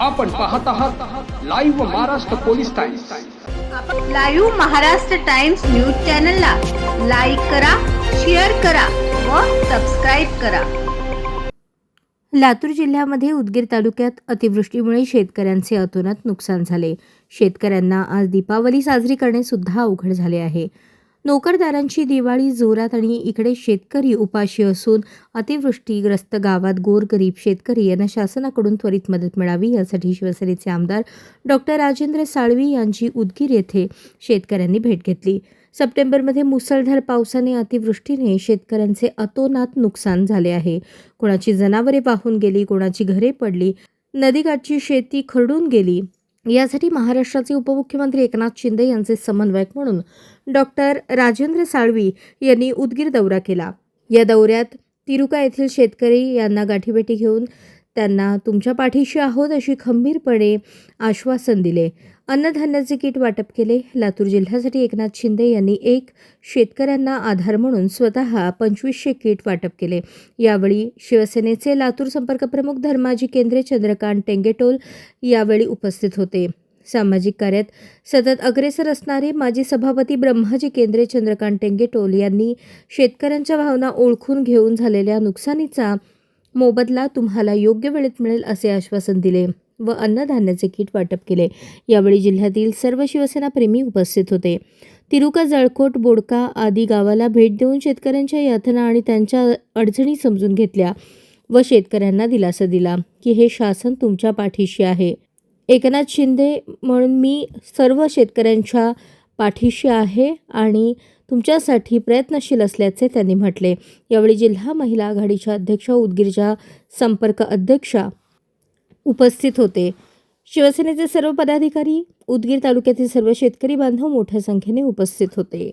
आपण पाहत आहात live Maharashtra police times live Maharashtra times news चॅनलला लाईक करा शेअर करा व सबस्क्राईब करा. लातूर जिल्ह्यामध्ये उदगीर तालुक्यात अतिवृष्टीमुळे शेतकऱ्यांचे अतोनात नुकसान झाले. शेतकऱ्यांना आज दीपावली साजरी करणे सुद्धा अवघड झाले आहे. नोकरदारांची दिवाळी जोरात आणि इकडे शेतकरी उपाशी असून अतिवृष्टीग्रस्त गावात गोरगरीब शेतकरी यांना शासनाकडून त्वरित मदत मिळावी यासाठी शिवसेनेचे आमदार डॉक्टर राजेंद्र साळवी यांची उदगीर येथे शेतकऱ्यांनी भेट घेतली. सप्टेंबरमध्ये मुसळधार पावसाने अतिवृष्टीने शेतकऱ्यांचे अतोनात नुकसान झाले आहे. कोणाची जनावरे वाहून गेली कोणाची घरे पडली नदीकाठची शेती खरडून गेली. यासाठी महाराष्ट्राचे उपमुख्यमंत्री एकनाथ शिंदे यांचे समन्वयक म्हणून डॉक्टर राजेंद्र साळवी यांनी उदगीर दौरा केला. या दौऱ्यात तिरुका येथील शेतकरी यांना गाठीभेटी घेऊन त्यांना तुमच्या पाठीशी आहोत अशी खंबीरपणे आश्वासन दिले. अन्नधान्याचे किट वाटप केले. लातूर जिल्ह्यासाठी एकनाथ शिंदे यांनी एक शेतकऱ्यांना आधार म्हणून स्वतः पंचवीसशे किट वाटप केले. यावेळी शिवसेनेचे लातूर संपर्क प्रमुख धर्माजी केंद्रे चंद्रकांत टेंगेटोल यावेळी उपस्थित होते. सामाजिक कार्यात सतत अग्रेसर असणारे माजी सभापती ब्रह्माजी केंद्रे चंद्रकांत टेंगेटोल यांनी शेतकऱ्यांच्या भावना ओळखून घेऊन झालेल्या नुकसानीचा मोबदला तुम्हाला योग्य वेळेत मिळेल असे आश्वासन दिले व अन्नधान्याचे किट वाटप केले. यावेळी जिल्ह्यातील सर्व शिवसेनाप्रेमी उपस्थित होते. तिरुका जळकोट बोडका आदी गावाला भेट देऊन शेतकऱ्यांच्या यातना आणि त्यांच्या अडचणी समजून घेतल्या व शेतकऱ्यांना दिलासा दिला की हे शासन तुमच्या पाठीशी आहे. एकनाथ शिंदे म्हणून मी सर्व शेतकऱ्यांच्या पाठीशी आहे आणि तुमच्यासाठी प्रयत्नशील असल्याचे त्यांनी म्हटले. यावेळी जिल्हा महिला आघाडीच्या अध्यक्षा उदगीरच्या संपर्क अध्यक्षा उपस्थित होते. शिवसेनेचे सर्व पदाधिकारी उदगीर तालुक्यातील सर्व शेतकरी बांधव मोठ्या संख्येने उपस्थित होते.